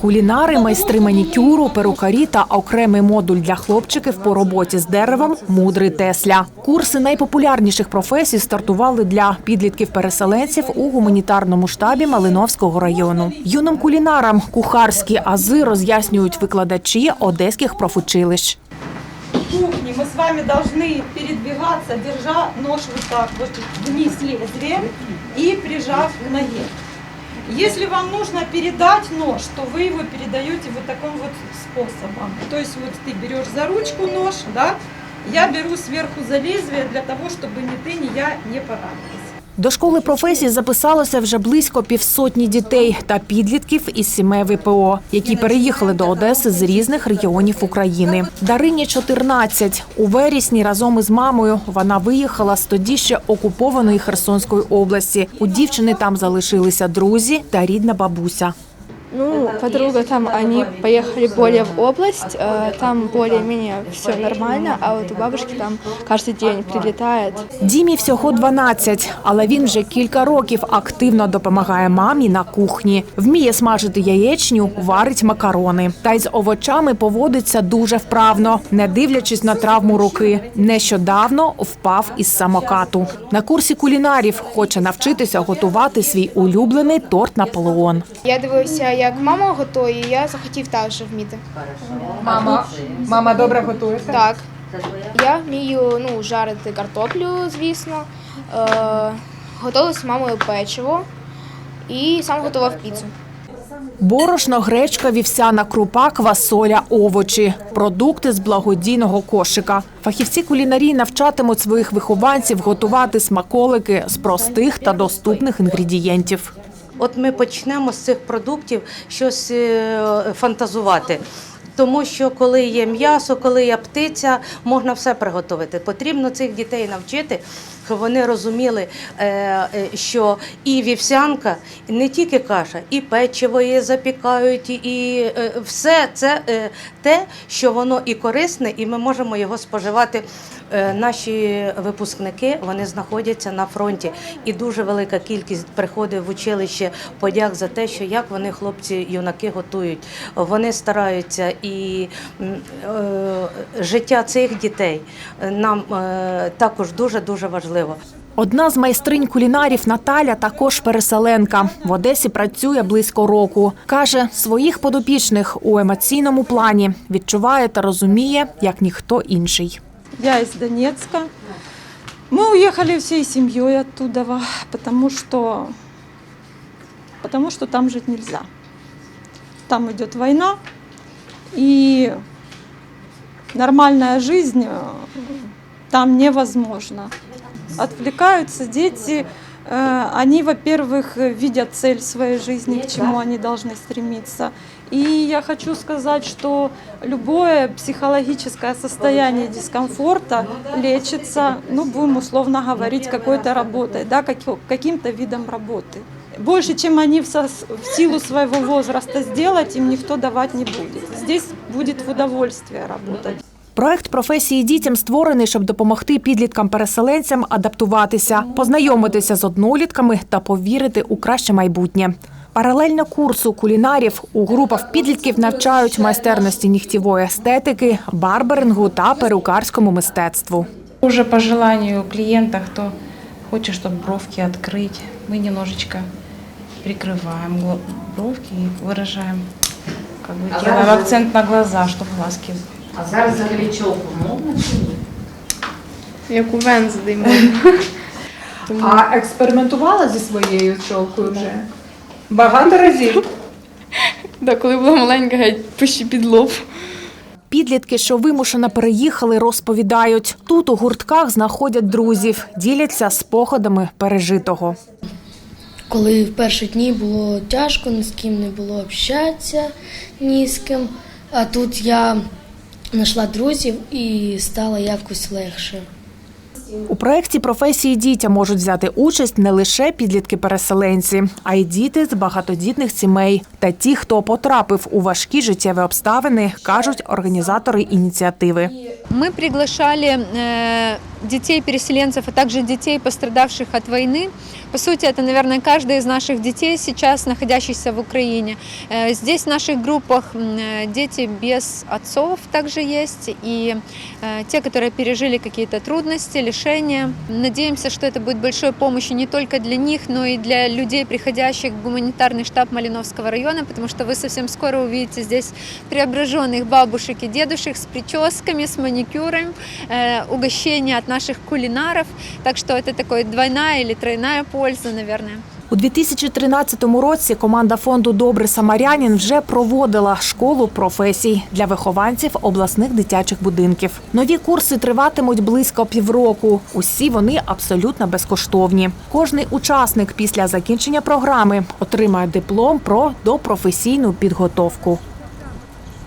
Кулінари, майстри манікюру, перукарі та окремий модуль для хлопчиків по роботі з деревом мудрий Тесля. Курси найпопулярніших професій стартували для підлітків-переселенців у гуманітарному штабі Малиновського району. Юним кулінарам кухарські ази роз'яснюють викладачі одеських профучилищ. кухне мы с вами должны передвигаться, держа нож вот так вот вниз лезвия и прижав к ноге. Если вам нужно передать нож, то вы его передаете вот таким вот способом. То есть вот ты берешь за ручку нож, да, я беру сверху за лезвие для того, чтобы ни ты, ни я не поранились. До школи професій записалося вже близько півсотні дітей та підлітків із сімей ВПО, які переїхали до Одеси з різних регіонів України. Дарині 14. У вересні разом із мамою вона виїхала з тоді ще окупованої Херсонської області. У дівчини там залишилися друзі та рідна бабуся. Ну, подруга там, они поехали более в область, э, там более-менее все нормально, а вот у бабушки там каждый день прилетает. Дімі всього 12, але він вже кілька років активно допомагає мамі на кухні. Вміє смажити яєчню, варить макарони. Та й з овочами поводиться дуже вправно, не дивлячись на травму руки. Нещодавно впав із самокату. На курсі кулінарів хоче навчитися готувати свій улюблений торт Наполеон. Я дивився, як мама готує, я захотів також вміти. Мама, мама добре готує. Так. Я вмію ну, жарити картоплю, звісно. Е, готував з мамою печиво і сам готував піцу. Борошно, гречка, вівсяна крупа, квасоля, овочі, продукти з благодійного кошика. Фахівці кулінарії навчатимуть своїх вихованців готувати смаколики з простих та доступних інгредієнтів. От ми почнемо з цих продуктів щось е, фантазувати. Тому що коли є м'ясо, коли є птиця, можна все приготувати. Потрібно цих дітей навчити, вони розуміли, е, е, що і вівсянка, не тільки каша, і печиво є запікають, і е, все це те, що воно і корисне, і ми можемо його споживати. Наші випускники вони знаходяться на фронті, і дуже велика кількість приходить в училище подяк за те, що як вони хлопці, юнаки готують. Вони стараються, і е, життя цих дітей нам е, також дуже дуже важливо. Одна з майстринь кулінарів Наталя також переселенка. В Одесі працює близько року. Каже, своїх подопічних у емоційному плані відчуває та розуміє, як ніхто інший. Я из Донецка. Мы уехали всей семьей оттуда, потому что, потому что там жить нельзя. Там идет война, и нормальная жизнь э, там невозможна Отвлекаются дети, э, они, во-первых, видят цель своей жизни, к чему они должны стремиться. И я хочу сказать, что любое психологическое состояние дискомфорта лечится, ну, будем условно говорить, какой-то работой, да, как- каким-то видом работы. Больше, чем они в, сос- в силу своего возраста сделать, им никто давать не будет. Здесь будет в удовольствие работать. Проект професії дітям створений, щоб допомогти підліткам-переселенцям адаптуватися, познайомитися з однолітками та повірити у краще майбутнє. Паралельно курсу кулінарів у групах підлітків навчають майстерності нігтєвої естетики, барберингу та перукарському мистецтву. Уже по желанию клиента, кто хочет, чтобы бровки открыть, мы немножечко прикрываем гла- бровки и выражаем, как бы делаем акцент на глаза, чтобы глазки. а зараз взагалі чолку модно чи ні? Як у Венздей А експериментувала зі своєю чолкою вже? Багато разів. Да, коли була маленька, геть почти під лоб. Підлітки, що вимушено переїхали, розповідають, тут у гуртках знаходять друзів, діляться спогадами пережитого. Коли в перші дні було тяжко, ні з ким не було общатися, ні з ким. А тут я знайшла друзів і стало якось легше. У проєкті професії дітям можуть взяти участь не лише підлітки-переселенці, а й діти з багатодітних сімей та ті, хто потрапив у важкі життєві обставини, кажуть організатори ініціативи. Ми приглашали э, детей переселенцев, а также детей, пострадавших от войны. По сути, это, наверное, каждый из наших детей сейчас, находящихся в Украине. Э, Здесь в наших группах э, дети без отцов также есть, и э, те, которые пережили какие-то трудности, лишения. Надеемся, что это будет большой помощью не только для них, но и для людей, приходящих в гуманитарный штаб Малиновского района, потому что вы совсем скоро увидите здесь преображенных бабушек и дедушек с прическами, с маникюром, угощения от наших кулинаров. Так что это такой двойная или тройная польза, наверное. У 2013 році команда фонду Добрий самарянин вже проводила школу професій для вихованців обласних дитячих будинків. Нові курси триватимуть близько півроку. Усі вони абсолютно безкоштовні. Кожний учасник після закінчення програми отримає диплом про допрофесійну підготовку.